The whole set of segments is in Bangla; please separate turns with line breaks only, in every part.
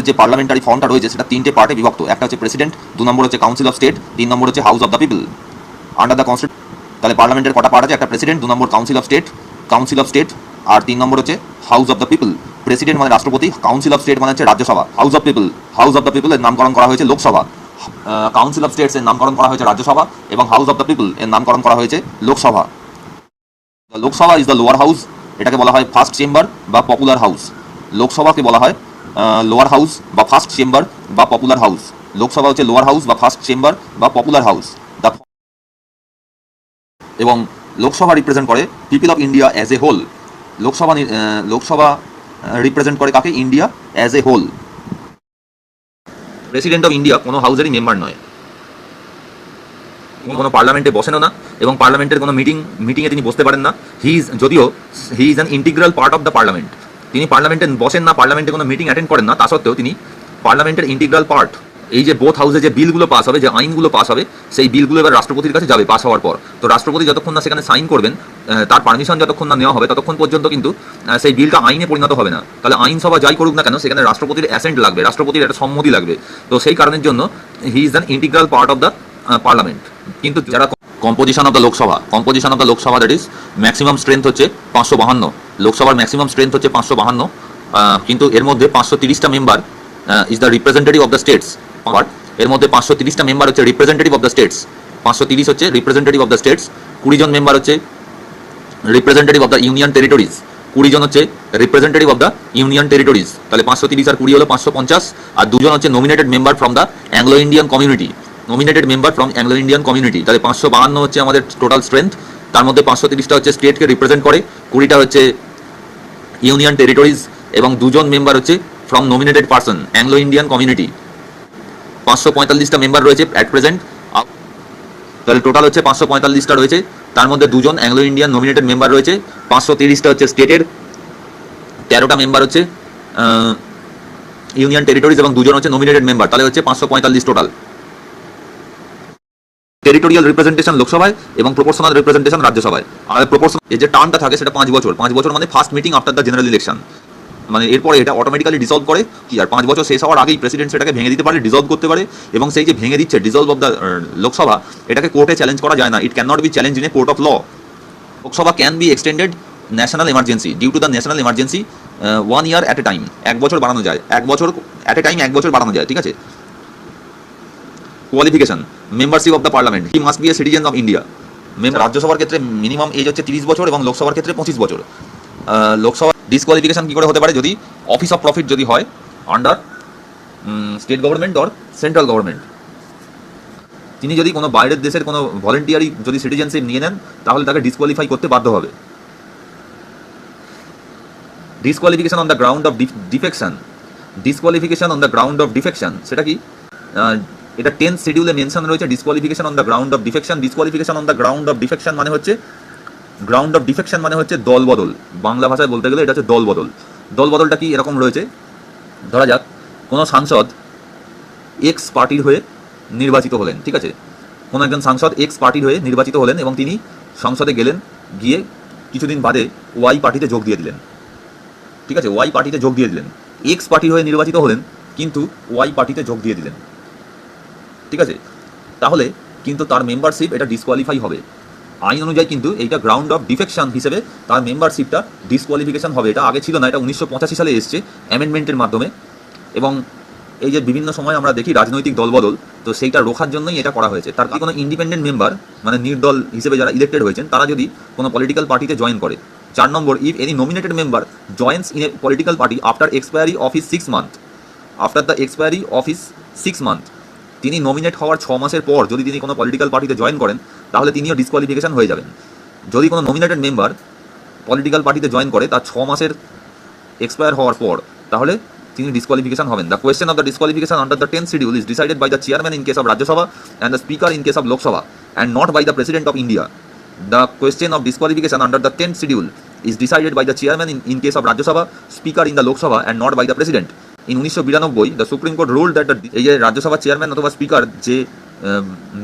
আমাদের যে পার্লামেন্টারি ফর্মটা রয়েছে, সেটা তিনটে পার্টে বিভক্ত। একটা হচ্ছে প্রেসিডেন্ট দু নম্বর হচ্ছে কাউন্সিল অফ স্টেট তিন নম্বর হচ্ছে house of the people under the constitution তাহলে পার্লামেন্টের কটা পার্ট আছে? একটা প্রেসিডেন্ট দু নম্বর council of state council of state আর তিন নম্বর হচ্ছে house of the people president মানে রাষ্ট্রপতি কাউন্সিল অফ স্টেট মানে হচ্ছে Rajya Sabha. House of people house of the people এর নামকরণ করা হয়েছে লোকসভা। কাউন্সিল অফ স্টেটস এর নামকরণ করা হয়েছে রাজ্যসভা এবং হাউস অফ দ্য পিপল এর নামকরণ করা হয়েছে Lok Sabha. Lok Sabha is the lower house এটাকে বলা হয় ফার্স্ট চেম্বার বা পপুলার হাউস লোকসভাকে বলা হয় লোয়ার হাউস বা ফার্স্ট চেম্বার বা পপুলার হাউস লোকসভা হচ্ছে লোয়ার হাউস বা ফার্স্ট চেম্বার বা পপুলার হাউস এবং লোকসভা রিপ্রেজেন্ট করে people of India as a whole Lok Sabha Lok Sabha represent করে কাকে? India as a whole president of India কোনো হাউসেরই মেম্বার নয়। কোনো পার্লামেন্টে বসেনও না এবং পার্লামেন্টের কোনো মিটিং মিটিংয়ে তিনি বসতে পারেন না। হি ইজ যদিও he is an integral part of the parliament তিনি পার্লামেন্টে বসেন না পার্লামেন্টে কোনো মিটিং অ্যাটেন্ড করেন না, তা সত্ত্বেও তিনি পার্লামেন্টের ইন্টিগ্রাল পার্ট এই যে বোথ হাউসে যে বিলগুলো পাস হবে, যে আইনগুলো পাস হবে, সেই বিলগুলো এবার রাষ্ট্রপতির কাছে যাবে পাস হওয়ার পর। তো রাষ্ট্রপতি যতক্ষণ না সেখানে সাইন করবেন তার পারমিশন যতক্ষণ না নেওয়া হবে, ততক্ষণ পর্যন্ত কিন্তু সেই বিলটা আইনে পরিণত হবে না। তাহলে আইনসভা যাই করুক না কেন, সেখানে রাষ্ট্রপতির অ্যাসেন্ট লাগবে, রাষ্ট্রপতির একটা সম্মতি লাগবে। তো সেই কারণের জন্য he is an integral part of the parliament কিন্তু যারা composition of the Lok Sabha composition of the Lok Sabha that is maximum strength হচ্ছে পাঁচশো বাহান্ন। লোকসভার ম্যাক্সিমাম স্ট্রেংথ হচ্ছে পাঁচশো বাহান্ন কিন্তু এর মধ্যে পাঁচশো তিরিশটা member is the representative of the states but এর মধ্যে পাঁচশো তিরিশটা মেম্বার হচ্ছে রিপ্রেজেন্টেটিভ অফ দ্য স্টেটস পাঁচশো তিরিশ হচ্ছে রিপ্রেজেন্টেটিভ অফ দ্য স্টেটস কুড়ি জন মেম্বার হচ্ছে representative of the union territories কুড়ি জন হচ্ছে representative of the union territories তাহলে পাঁচশো তিরিশ আর কুড়ি হলো পাঁচশো পঞ্চাশ, আর দুজন হচ্ছে nominated member from the Anglo Indian community nominated member from Anglo Indian community তাহলে পাঁচশো বাহান্ন হচ্ছে আমাদের টোটাল স্ট্রেংথ তার মধ্যে পাঁচশো তিরিশটা হচ্ছে স্টেটকে রিপ্রেজেন্ট করে, কুড়িটা হচ্ছে ইউনিয়ন টেরিটরিজ এবং দুজন মেম্বার হচ্ছে from nominated person Anglo Indian community পাঁচশো পঁয়তাল্লিশটা মেম্বার রয়েছে অ্যাট প্রেজেন্ট তাহলে টোটাল হচ্ছে পাঁচশো পঁয়তাল্লিশটা রয়েছে। তার মধ্যে দুজন অ্যাংলো ইন্ডিয়ান নমিনেটেড মেম্বার রয়েছে। পাঁচশো তিরিশটা হচ্ছে স্টেটের তেরোটা মেম্বার হচ্ছে ইউনিয়ন টেরিটরিজ এবং দুজন হচ্ছে নমিনেটেড মেম্বার তাহলে হচ্ছে পাঁচশো পঁয়তাল্লিশ টোটাল টেরিটোরিয়াল রিপ্রেজেন্টেশন লোকসভায় এবং প্রপোর্শনাল রিপ্রেজেন্টেশন রাজ্যসভায়। আর প্রপোর্শন যে টার্মটা থাকে সেটা পাঁচ বছর। পাঁচ বছর মানে first meeting after the general election মানে এরপরে এটা অটোমেটিক্যালি ডিসলভ করে, কি আর পাঁচ বছর শেষ হওয়ার আগেই প্রেসিডেন্ট সেটাকে ভেঙে দিতে পারে ডিসলভ করতে পারে, এবং সেই যে ভেঙে দিচ্ছে ডিসলভ অফ দ্য লোকসভা, এটাকে কোর্টে চ্যালেঞ্জ করা যায় না। It can not be challenge in a court of law Lok Sabha can be extended national emergency due to the national emergency one year at a time এক বছর বাড়ানো যায়। এক বছর অ্যাট এ টাইম এক বছর বাড়ানো যায়, ঠিক আছে? Qualification membership of the parliament he must be a citizen of India রাজ্যসভার ক্ষেত্রে মিনিমাম এজ হচ্ছে তিরিশ বছর এবং লোকসভার ক্ষেত্রে পঁচিশ বছর লোকসভা ডিসকোয়ালিফিকেশন কী করে হতে পারে যদি অফিস অফ প্রফিট যদি হয় under state government or central government তিনি যদি কোনো বাইরের দেশের কোনো ভলেন্টিয়ারি যদি সিটিজেনশিপ নিয়ে নেন তাহলে তাকে ডিসকোয়ালিফাই করতে বাধ্য হবে disqualification on the ground of defection disqualification on the ground of defection সেটা কি এটা টেন্থ শিডিউলে মেনশন রয়েছে disqualification on the ground of defection disqualification on the ground of defection মানে হচ্ছে গ্রাউন্ড অফ ডিফেকশন মানে হচ্ছে দল বদল। বাংলা ভাষায় বলতে গেলে এটা হচ্ছে দল বদল। দল বদলটা কি এরকম রয়েছে? ধরা যাক, কোনো সাংসদ এক্স পার্টির হয়ে নির্বাচিত হলেন, ঠিক আছে? কোনো একজন সাংসদ এক্স পার্টির হয়ে নির্বাচিত হলেন এবং তিনি সংসদে গেলেন, গিয়ে কিছুদিন বাদে ওয়াই পার্টিতে যোগ দিয়ে দিলেন। ঠিক আছে? ওয়াই পার্টিতে যোগ দিয়ে দিলেন। এক্স পার্টির হয়ে নির্বাচিত হলেন, কিন্তু ওয়াই পার্টিতে যোগ দিয়ে দিলেন। ঠিক আছে? তাহলে কিন্তু তার মেম্বারশিপ এটা ডিসকোয়ালিফাই হবে। আইন অনুযায়ী কিন্তু এইটা গ্রাউন্ড অফ ডিফেকশন হিসেবে তার মেম্বারশিপটা ডিসকোয়ালিফিকেশন হবে। এটা আগে ছিল না, এটা উনিশশো পঁচাশি সালে এসছে অ্যামেন্ডমেন্টের মাধ্যমে। এবং এই যে বিভিন্ন সময় আমরা দেখি রাজনৈতিক দলবদল, তো সেইটা রোখার জন্যই এটা করা হয়েছে। তার কোনো ইন্ডিপেন্ডেন্ট মেম্বার মানে নির্দল হিসেবে যারা ইলেক্টেড হয়েছেন, তারা যদি কোনো পলিটিক্যাল পার্টিতে জয়েন করে। চার নম্বর if any nominated member joins in a political party after expiry of his six month after the expiry of his six month তিনি নমিনেট হওয়ার ছ মাসের পর যদি তিনি কোনো পলিটিক্যাল পার্টিতে জয়েন করেন, তাহলে তিনিও ডিসকোয়ালিফিকেশন হয়ে যাবেন। যদি কোনো নমিনেটেড মেম্বার পলিটিক্যাল পার্টিতে জয়েন করে, তার ছ মাসের এক্সপায়ার হওয়ার পর, তাহলে তিনি ডিসকোয়ালিফিকেশন হবেন। The question of the disqualification under the ten schedule is decided by the chairman in case of Rajya Sabha and the speaker in case of Lok Sabha and not by the president of India the question of disqualification under the ten schedule is decided by the chairman in in case of Rajya Sabha speaker in the Lok Sabha and not by the president in উনিশশো বিরানব্বই the supreme court rule that এই যে রাজ্যসভার চেয়ারম্যান অথবা স্পিকার যে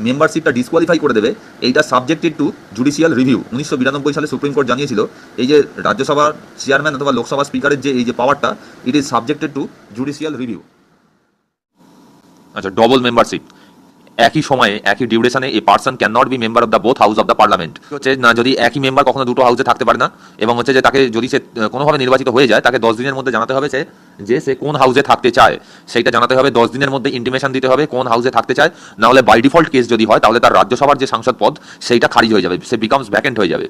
মেম্বারশিপটা ডিসকোয়ালিফাই করে দেবে, এইটা সাবজেক্টেড টু জুডিশিয়াল রিভিউ উনিশশো বিরানব্বই সালে সুপ্রিম কোর্ট জানিয়েছিল, এই যে রাজ্যসভার চেয়ারম্যান অথবা লোকসভা স্পিকারের যে, এই যে পাওয়ারটা it is subjected to judicial review আচ্ছা ডবল মেম্বারশিপ একই সময়ে, একই ডিউরেশনে a person can not be member of the both house of the parliament হচ্ছে না, যদি একই মেম্বার কখনো দুটো হাউসে থাকতে পারে না, এবং হচ্ছে যে তাকে যদি সে কোনোভাবে নির্বাচিত হয়ে যায়, তাকে দশ দিনের মধ্যে জানাতে হবে সে যে সে কোন হাউসে থাকতে চায়। সেইটা জানাতে হবে, দশ দিনের মধ্যে ইন্টিমেশন দিতে হবে কোন হাউসে থাকতে চায়। নাহলে বাই ডিফল্ট কেস যদি হয়, তাহলে তার রাজ্যসভার যে সাংসদ পদ, সেইটা খারিজ হয়ে যাবে, সে বিকামস ভ্যাকেন্ট হয়ে যাবে।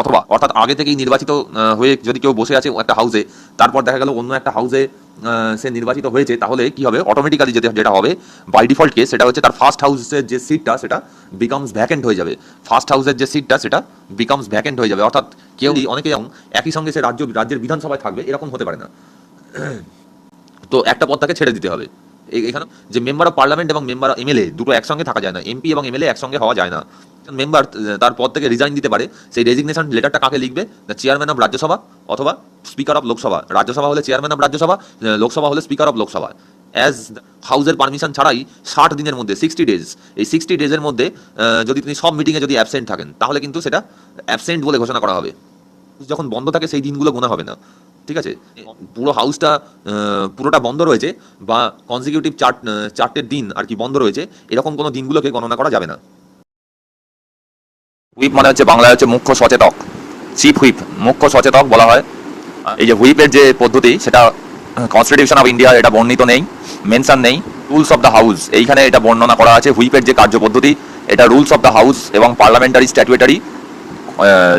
অথবা অর্থাৎ আগে থেকেই নির্বাচিত হয়ে যদি কেউ বসে আছে একটা হাউসে তারপর দেখা গেল অন্য একটা হাউসে সে নির্বাচিত হয়েছে তাহলে কি হবে? অটোমেটিক্যালি যেটা যেটা হবে বাই ডিফল্ট কেস সেটা হচ্ছে তার ফার্স্ট হাউসের যে সিটটা সেটা বিকামস ভ্যাকেন্ট হয়ে যাবে। ফার্স্ট হাউসের যে সিটটা সেটা বিকামস ভ্যাকেন্ট হয়ে যাবে। অর্থাৎ কেউ অনেকে যেমন একই সঙ্গে সে রাজ্য রাজ্যের বিধানসভায় থাকবে এরকম হতে পারে না। তো একটা পদ তাকে ছেড়ে দিতে হবে। এখানে যে মেম্বার অফ পার্লামেন্ট এবং মেম্বার এমএলএ দুটো একসঙ্গে থাকা যায় না। এমপি এবং এমএলএ একসঙ্গে হওয়া যায় না। মেম্বার তার পদ থেকে রিজাইন দিতে পারে। সেই রেজিগনেশন লেটারটা কাকে লিখবে? দ্য চেয়ারম্যান অফ রাজ্যসভা অথবা স্পিকার অফ লোকসভা রাজ্যসভা হলে চেয়ারম্যান অফ রাজ্যসভা লোকসভা হলে স্পিকার অফ লোকসভা অ্যাজ হাউজের পারমিশন ছাড়াই ষাট দিনের মধ্যে সিক্সটি ডেজ এই সিক্সটি ডেজের মধ্যে যদি তিনি সব মিটিংয়ে যদি অ্যাবসেন্ট থাকেন, তাহলে কিন্তু সেটা অ্যাবসেন্ট বলে ঘোষণা করা হবে। যখন বন্ধ থাকে, সেই দিনগুলো গোনা হবে না। ঠিক আছে? পুরো হাউসটা পুরোটা বন্ধ রয়েছে বা কনজিকিউটিভ চার চারটের দিন আর কি বন্ধ রয়েছে, এরকম কোনো দিনগুলোকে গণনা করা যাবে না। হুইপ মানে হচ্ছে বাংলায় হচ্ছে মুখ্য সচেতক। চিফ হুইপ মুখ্য সচেতক বলা হয়। এই যে হুইপের যে পদ্ধতি, সেটা কনস্টিটিউশন অফ ইন্ডিয়া এটা বর্ণিত নেই মেনশন নেই। রুলস অফ দ্য হাউস এইখানে এটা বর্ণনা করা আছে, হুইপের যে কার্যপদ্ধতি, এটা রুলস অফ দ্য হাউস এবং পার্লামেন্টারি স্ট্যাটুয়েটারি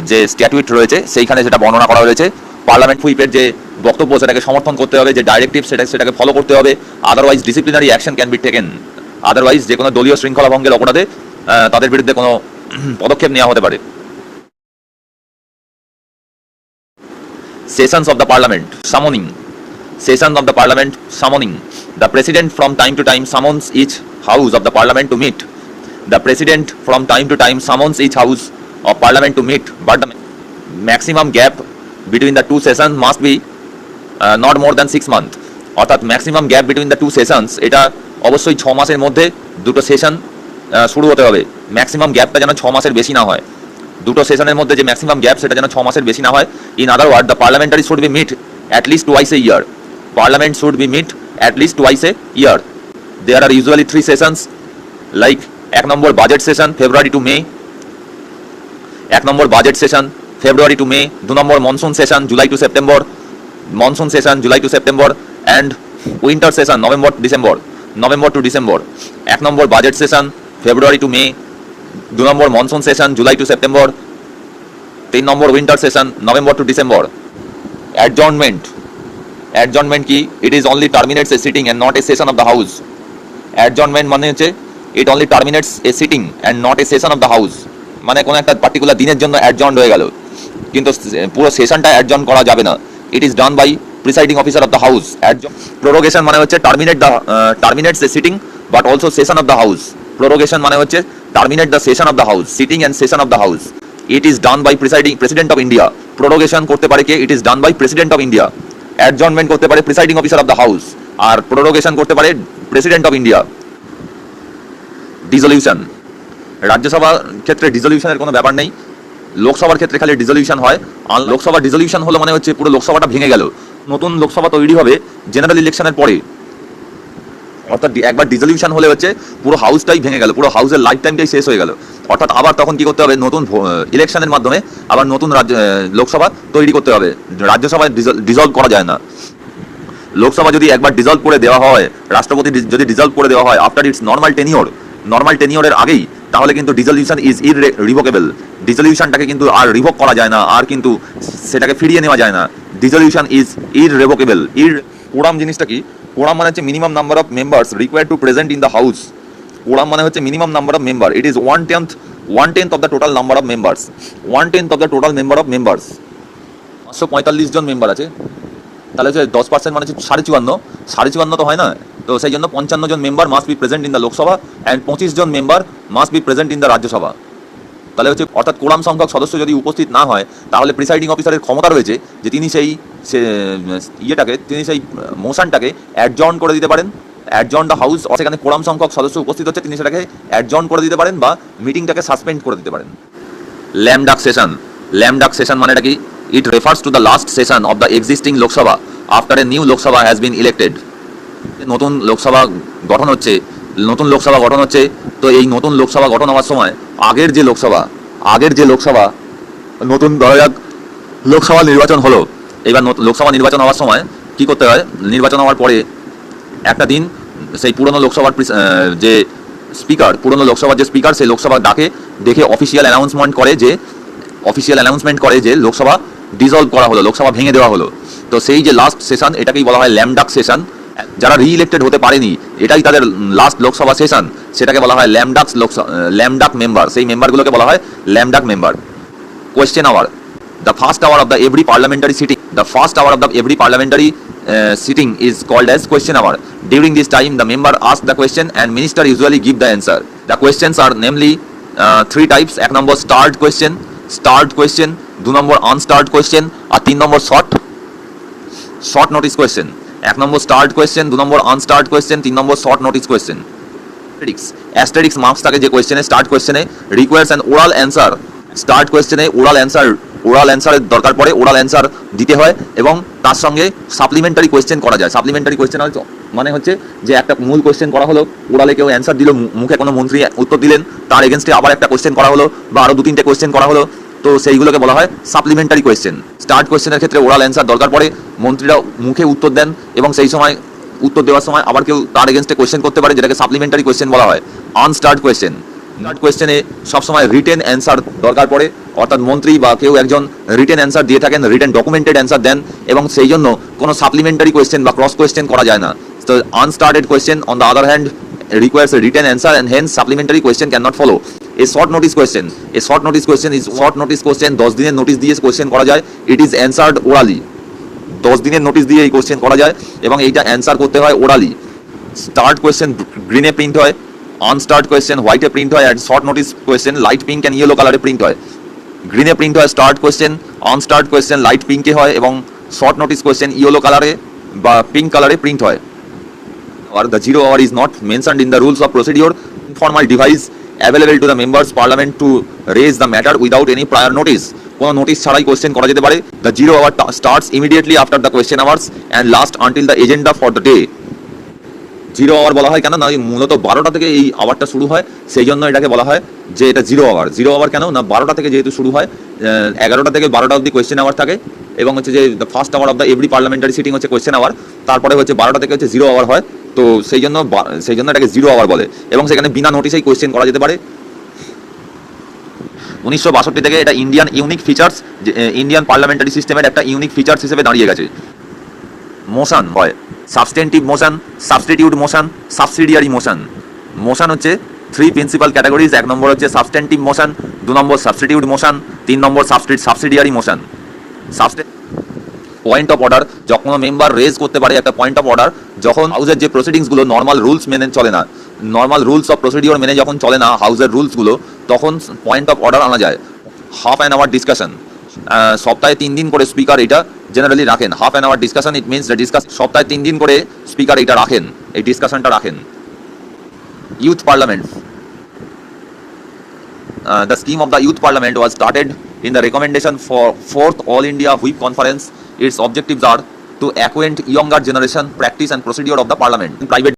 যে স্ট্যাটুইট রয়েছে, সেইখানে সেটা বর্ণনা করা হয়েছে। পার্লামেন্ট হুইপের যে বক্তব্য, সেটাকে সমর্থন করতে হবে, যে ডাইরেক্টিভ সেটা, সেটাকে ফলো করতে হবে। Otherwise disciplinary action can be taken otherwise যে কোনো দলীয় শৃঙ্খলা ভঙ্গের অপরাধে তাদের বিরুদ্ধে কোনো পদক্ষেপ নেওয়া হতে পারে। Sessions of the parliament summoning sessions of the parliament summoning the president from time to time summons each house of the parliament to meet the president from time to time summons each house of parliament to meet but the maximum gap between the two sessions must be uh, not more than months. অর্থাৎ maximum gap between the two sessions এটা অবশ্যই ছ মাসের মধ্যে দুটো সেশন শুরু হতে হবে। ম্যাক্সিমাম গ্যাপটা যেন ছ মাসের বেশি না হয়। দুটো সেশনের মধ্যে যে ম্যাক্সিমাম গ্যাপ সেটা যেন ছ মাসের বেশি না হয়। In other word the parliamentary should be meet at least twice a year parliament should be meet at least twice a year there are usually three sessions like এক নম্বর budget session February to May এক নম্বর budget session February to May দু নম্বর monsoon session July to September monsoon session July to September and winter session November December November to December এক নম্বর budget session February to May দু নম্বর monsoon session July to September তিন নম্বর winter session November to December adjournment adjournment কি it is only terminates a sitting and not a session of the house adjournment মানে হচ্ছে it only terminates a sitting and not a session of the house মানে কোনো একটা পার্টিকুলার দিনের জন্য অ্যাডজর্ন হয়ে গেল। কিন্তু পুরো সেশনটা অ্যাডজন করা যাবে না। It is done by presiding officer of the house prorogation মানে হচ্ছে terminate the terminates a sitting but also session of the house prorogation মানে হচ্ছে terminate the session of the house sitting and session of the house it is done by presiding president of India prorogation করতে পারে কে? It is done by president of India adjournment করতে পারে presiding officer of the house R prorogation করতে পারে প্রেসিডেন্ট অফ ইন্ডিয়া ডিজলিউশন রাজ্যসভার ক্ষেত্রে ডিজলিউশনের কোনো ব্যাপার নেই। লোকসভার ক্ষেত্রে খালি ডিজলিউশন হয়। আর লোকসভা ডিজলিউশন হলো মানে হচ্ছে পুরো লোকসভাটা ভেঙে গেল। নতুন লোকসভা তৈরি হবে জেনারেল ইলেকশনের পরে। অর্থাৎ একবার ডিজলিউশন হলে হচ্ছে পুরো হাউসটাই ভেঙে গেল, পুরো হাউসের লাইফ টাইমটাই শেষ হয়ে গেল। অর্থাৎ আবার তখন কি করতে হবে? নতুন ইলেকশনের মাধ্যমে আবার নতুন রাজ্য লোকসভা তৈরি করতে হবে। রাজ্যসভায় ডিজলভ করা যায় না। লোকসভা যদি একবার ডিজলভ করে দেওয়া হয়, রাষ্ট্রপতি যদি ডিজলভ করে দেওয়া হয় after its normal tenure normal টেনিওরের আগেই, তাহলে কিন্তু ডিজলিউশন ইজ ইর রিভোকেবল ডিজলিউশনটাকে কিন্তু আর রিভোক করা যায় না, আর কিন্তু সেটাকে ফিরিয়ে নেওয়া যায় না। ডিজলিউশন ইজ ইর রেভোকেবল ইর কোরাম জিনিসটা কি? কোরাম মানে হচ্ছে minimum number of members require to present in the house quorum মানে হচ্ছে minimum number of member it is one tenth one tenth of the total number of members one tenth of the total member of members পাঁচশো পঁয়তাল্লিশ জন মেম্বার আছে। তাহলে হচ্ছে দশ পার্সেন্ট মানে হচ্ছে সাড়ে চুয়ান্ন। সাড়ে চুয়ান্ন তো হয় না? তো সেই জন্য পঞ্চান্ন জন member must be present in the Lok Sabha and পঁচিশ জন member must be present in the Rajya Sabha তাহলে হচ্ছে অর্থাৎ কোরাম সংখ্যক সদস্য যদি উপস্থিত না হয়, তাহলে প্রিসাইডিং অফিসারের ক্ষমতা রয়েছে যে তিনি সেই, সে, ইয়েটাকে, তিনি সেই মোশনটাকে অ্যাডজর্ন করে দিতে পারেন। অ্যাডজন দ্য হাউস সেখানে কোরাম সংখ্যক সদস্য উপস্থিত হচ্ছে, তিনি সেটাকে অ্যাডজন করে দিতে পারেন বা মিটিংটাকে সাসপেন্ড করে দিতে পারেন। ল্যামডাক সেশন ল্যামডাক সেশন মানেটা কি? It refers to the last session of the existing Lok Sabha after a new Lok Sabha has been elected নতুন লোকসভা গঠন হচ্ছে নতুন লোকসভা গঠন হচ্ছে তো এই নতুন লোকসভা গঠন হওয়ার সময় আগের যে লোকসভা আগের যে লোকসভা নতুন ধরা যাক লোকসভা নির্বাচন হলো এবার লোকসভা নির্বাচন হওয়ার সময় কি করতে হয় নির্বাচন হওয়ার পরে একটা দিন সেই পুরনো লোকসভার যে স্পিকার পুরনো লোকসভার যে স্পিকার সেই লোকসভা ডাকে দেখে অফিসিয়াল অ্যানাউন্সমেন্ট করে যে অফিসিয়াল অ্যানাউন্সমেন্ট করে যে লোকসভা ডিজলভ করা হলো, লোকসভা ভেঙে দেওয়া হলো। তো সেই যে লাস্ট সেশন এটাকেই বলা হয় ল্যামডাক সেশন যারা রি ইলেক্টেড হতে পারেনি, এটাই তাদের লাস্ট লোকসভা সেশন সেটাকে বলা হয় ল্যামডাক লোকসভা ল্যামডাক মেম্বার সেই মেম্বারগুলোকে বলা হয় lame duck member question hour the first hour of the every parliamentary sitting the first hour of the every parliamentary sitting is called as question hour during this time the member ask the question and minister usually give the answer the questions R namely three types এক number start question start question দু নম্বর unstart কোয়েশ্চেন আর তিন number short short notice question এক নম্বর স্টার্ট কোয়েশ্চেন দু নম্বর unstart কোয়েশ্চেন তিন number short notice question asterisk asterisk marks থাকে যে কোয়েশ্চেনে start কোয়েশ্চেনে requires an oral answer start কোয়েশ্চেনে oral answer oral অ্যান্সারের দরকার পড়ে ওরাল অ্যান্সার দিতে হয় এবং তার সঙ্গে সাপ্লিমেন্টারি কোয়েশ্চেন করা যায়। সাপ্লিমেন্টারি কোয়েশ্চেন মানে হচ্ছে যে একটা মূল কোয়েশ্চেন করা হলো ওরালে কেউ অ্যান্সার দিল মুখে কোনো মন্ত্রী উত্তর দিলেন, তার এগেনস্টে আবার একটা কোয়েশ্চেন করা হলো বা আরও দু তিনটে কোয়েশ্চেন করা হলো। তো সেইগুলোকে বলা হয় সাপ্লিমেন্টারি কোয়েশ্চেন স্টার্ট কোয়েশ্চেনের ক্ষেত্রে ওরাল অ্যান্সার দরকার পড়ে, মন্ত্রীরা মুখে উত্তর দেন এবং সেই সময় উত্তর দেওয়ার সময় আবার কেউ তার এগেনস্টে কোয়েশ্চেন করতে পারে, যেটাকে সাপ্লিমেন্টারি কোয়েশ্চেন বলা হয়। আনস্টার্ট কোয়েশ্চেন স্টার্ট কোয়েশ্চেনে সবসময় রিটেন অ্যান্সার দরকার পড়ে, অর্থাৎ মন্ত্রী বা কেউ একজন রিটেন অ্যান্সার দিয়ে থাকেন রিটেন ডকুমেন্টেড অ্যান্সার দেন এবং সেই জন্য কোনো সাপ্লিমেন্টারি কোয়েশ্চেন বা ক্রস কোয়েশ্চেন করা যায় না। তো unstarted question on the other hand requires a written answer and hence supplementary question cannot follow. A short notice question. A short notice question is, short notice question, দশ দিনের নোটিশ দিয়ে কোয়েশ্চেন করা যায় ইট ইজ অ্যান্সার্ড ওরালি দশ দিনের নোটিশ দিয়ে এই কোশ্চেন করা যায় এবং এইটা অ্যান্সার করতে হয় ওরালি স্টার্ট কোয়েশ্চেন গ্রিনে প্রিন্ট হয় আনস্টার্ট কোয়েশ্চেন হোয়াইটে প্রিন্ট হয় and short notice question light pink and yellow কালারে প্রিন্ট হয়. গ্রিনে প্রিন্ট হয় start question unstart question light পিঙ্কে হয় এবং শর্ট নোটিস কোয়েশ্চেন ইয়েলো কালারে বা পিঙ্ক কালারে প্রিন্ট হয়। Or the zero hour is not mentioned in the rules of procedure, informal device available to the members, parliament to raise the matter without any prior notice. কোনো নোটিশ ছাড়াই কোয়েশ্চেন করা যেতে পারে। The zero hour starts immediately after the question hours and last until the agenda for the day zero hour বলা হয় কেন? না মূলত বারোটা থেকে এই আওয়ারটা শুরু হয়, সেই জন্য এটাকে বলা হয় যে এটা জিরো আওয়ার জিরো আওয়ার কেন? না, বারোটা থেকে যেহেতু শুরু হয় এগারোটা থেকে বারোটা অবধি কোয়েশ্চেন আওয়ার থাকে এবং হচ্ছে যে first hour of the every parliamentary sitting হচ্ছে কোয়েশ্চেন আওয়ার তারপরে হচ্ছে বারোটা থেকে হচ্ছে জিরো আওয়ার হয়। তো সেই জন্য সেই জন্য এটাকে জিরো আওয়ার বলে এবং সেখানে বিনা নোটিশেই কোয়েশ্চেন করা যেতে পারে। উনিশশো বাষট্টি থেকে এটা Indian unique features Indian parliamentary সিস্টেমের একটা ইউনিক ফিচার্স হিসেবে দাঁড়িয়ে গেছে। মোশন হয়। Substantive motion substitute motion subsidiary motion motion হচ্ছে থ্রি প্রিন্সিপাল ক্যাটাগরিজ এক নম্বর হচ্ছে সাবস্টেন্টিভ মোশন দু নম্বর সাবস্টিটিউট মোশন তিন নম্বর সাবস্টিট সাবসিডিয়ারি মোশন সাবস্টে পয়েন্ট অফ অর্ডার যখন মেম্বার রেজ করতে পারে একটা পয়েন্ট অফ অর্ডার যখন হাউসের যে প্রসিডিংসগুলো নর্মাল রুলস মেনে চলে না নর্মাল রুলস অফ প্রসিডিওর মেনে যখন চলে না হাউসের রুলসগুলো তখন পয়েন্ট অফ অর্ডার আনা যায়। হাফ অ্যান আওয়ার ডিসকাশন সপ্তাহে তিন দিন করে স্পিকার এটা জেনারেলি রাখেন। Half an hour discussion it means discuss সপ্তাহে তিন দিন করে স্পিকার এটা রাখেন। এই ডিসকাশনটা রাখেন। Youth parliament the scheme of the youth parliament was started in the recommendation for fourth all india whip conference its objectives are to acquaint younger generation practice and procedure of the parliament in private